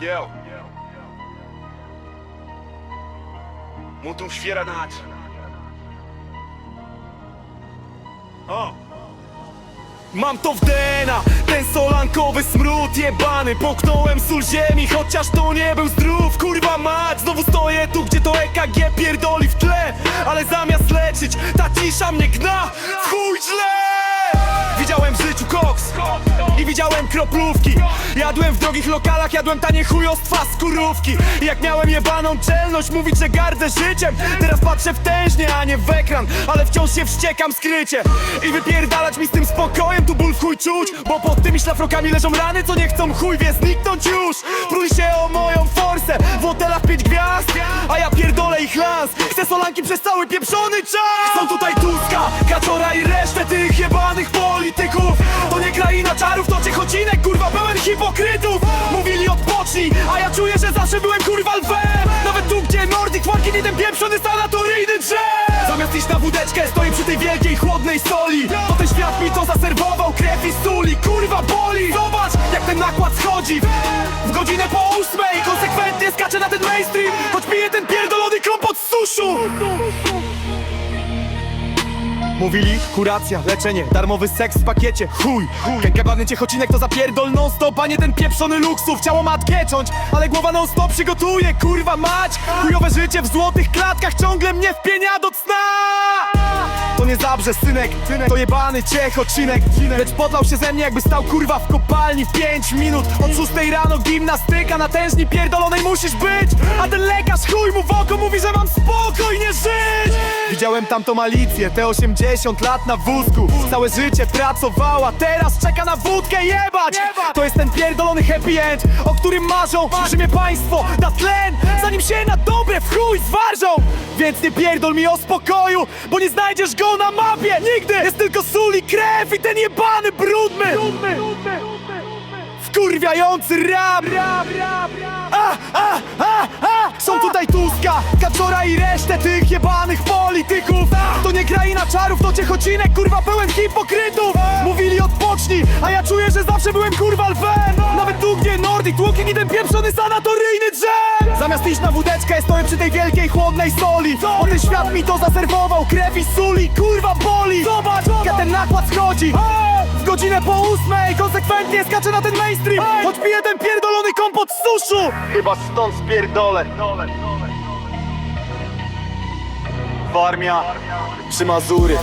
Yo. Mutum świera nać. O. Mam to w DNA, ten solankowy smród jebany Poknąłem sól ziemi, chociaż to nie był zdrów Kurwa mać, znowu stoję tu, gdzie to EKG pierdoli w tle Ale zamiast leczyć, ta cisza mnie gna chuj źle! Widziałem w życiu koks i widziałem kroplówki. Jadłem w drogich lokalach, jadłem tanie chujostwa z kurówki. Jak miałem jebaną czelność mówić, że gardzę życiem Teraz patrzę w tężnie, a nie w ekran Ale wciąż się wściekam skrycie. I wypierdalać mi z tym spokojem, tu ból chuj czuć Bo pod tymi szlafrokami leżą rany, co nie chcą chuj wie zniknąć już. Prój się o moją forsę, w hotelach pięć gwiazd A ja pierdolę ich lans Chcę solanki przez cały pieprzony czas. Są tutaj hipokrytów! Mówili odpocznij, a ja czuję, że zawsze byłem kurwa lwem. Nawet tu, gdzie Nordic Walking i ten pieprzony sanatoryjny drzew Zamiast iść na wódeczkę, stoję przy tej wielkiej, chłodnej soli. To ten świat mi to zaserwował, krew i suli, kurwa boli. Zobacz, jak ten nakład schodzi. W godzinę po ósmej Konsekwentnie skaczę na ten mainstream Choć piję ten pierdolony kompot z suszu Mówili kuracja, leczenie, darmowy seks w pakiecie. Chuj, kękabany ciechocinek to zapierdol non stop A nie ten pieprzony luksów, ciało ma ciąć Ale głowa non stop przygotuje, kurwa mać. Chujowe życie w złotych klatkach ciągle mnie wpienia do cna to nie zabrze synek, to jebany ciechocinek Lecz podlał się ze mnie jakby stał kurwa w kopalni w 5 minut. Od 6 rano gimnastyka na tężni pierdolonej musisz być. A ten lekarz chuj mu w oko mówi, że mam spokojnie żyć. Widziałem tamtą Alicję, te 80 lat na wózku. Całe życie pracowała, teraz czeka na wódkę jebać. To jest ten pierdolony happy end, o którym marzą. Że mnie państwo da tlen, zanim się na dobre w chuj zwarżą Więc nie pierdol mi o spokoju, bo nie znajdziesz go na mapie. Nigdy! Jest tylko sól i krew i ten jebany brudny. Wkurwiający rap! A, a, a, a! Są tutaj Tuska, Kaczora i resztę tych jebanych polityków. To nie kraina czarów, to ciechocinek, kurwa pełen hipokrytów. Mówili odpocznij, a ja czuję, że zawsze byłem kurwa lwem. Nawet tu, gdzie Nordic Walking i ten pieprzony sanatoryjny drzew Zamiast iść na wódeczkę, stoję przy tej wielkiej, chłodnej soli. Bo ten świat mi to zaserwował, krew i suli, kurwa boli. Zobacz, jak ten nakład schodzi. W godzinę po ósmej konsekwentnie skaczę na ten mainstream. Choć piję ten pierdolony kompot z suszu. Chyba stąd spierdolę. Warmia czy Mazury